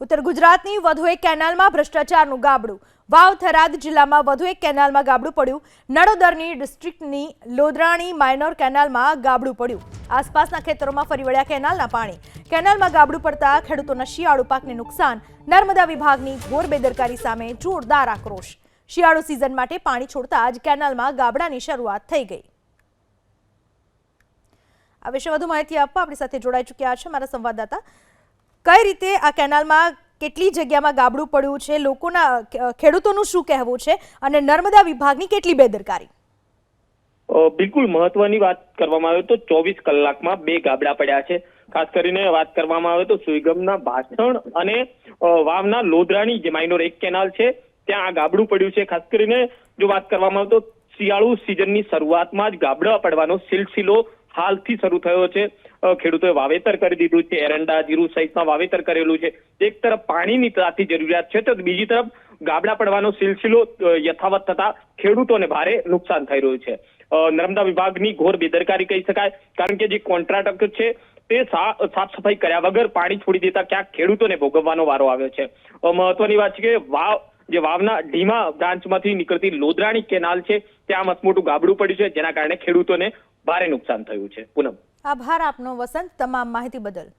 ઉત્તર ગુજરાતની વધુ એક કેનાલમાં ભ્રષ્ટાચારનું ગાબડું. વાવ થરાદ જિલ્લામાં વધુ એક કેનાલમાં ગાબડું પડ્યું. નડોદરની ડિસ્ટ્રિક્ટની લોદરાણી માઇનોર કેનાલમાં ગાબડું પડ્યું. આસપાસના ખેતરોમાં ફરી વળ્યા કેનાલના પાણી. કેનાલમાં ગાબડું પડતા ખેડૂતોના શિયાળુ પાકને નુકસાન. નર્મદા વિભાગની ઘોર બેદરકારી સામે જોરદાર આક્રોશ. શિયાળુ સિઝન માટે પાણી છોડતા જ કેનાલમાં ગાબડાની શરૂઆત થઈ ગઈ. આ વિશે વધુ માહિતી આપવા આપણી સાથે જોડાઈ ચૂક્યા છે મારા સંવાદદાતા કઈ રીતે આ કેનાલમાં કેટલી જગ્યામાં ગાબડું પડ્યું છે? લોકોના ખેડૂતોનું શું કહેવું છે? અને નર્મદા વિભાગની કેટલી બેદરકારી? બિલકુલ મહત્વની વાત કરવામાં આવે તો ચોવીસ કલાકમાં બે ગાબડા પડ્યા છે. ખાસ કરીને વાત કરવામાં આવે તો સુઈગમના ભાષણ અને વાવના લોધરાની જે માઇનોર એક કેનાલ છે, ત્યાં આ ગાબડું પડ્યું છે. ખાસ કરીને જો વાત કરવામાં આવે તો શિયાળુ સિઝનની શરૂઆતમાં જ ગાબડા પડવાનો સિલસિલો હાલથી શરૂ થયો છે. ખેડૂતોએ વાવેતર કરી દીધું છે, એરંડા, જીરું સહિતના વાવેતર કરેલું છે. એક તરફ પાણીની તાતી જરૂરિયાત છે, તો બીજી તરફ ગાબડા પડવાનો સિલસિલો યથાવત થતા ખેડૂતોને ભારે નુકસાન થઈ રહ્યું છે. નર્મદા વિભાગની ઘોર બેદરકારી કહી શકાય, કારણ કે જે કોન્ટ્રાક્ટર છે, તે સાફ સફાઈ કર્યા વગર પાણી છોડી દેતા ક્યાંક ખેડૂતોને ભોગવવાનો વારો આવ્યો છે. મહત્વની વાત છે કે વાવ, જે વાવના ઢીમા બ્રાન્ચમાંથી નીકળતી લોદરાણી કેનાલ છે, ત્યાં મસમોટું ગાબડું પડ્યું છે, જેના કારણે ખેડૂતોને ભારે નુકસાન થયું છે. પૂનમ. આભાર આપનો વસંત તમામ માહિતી બદલ.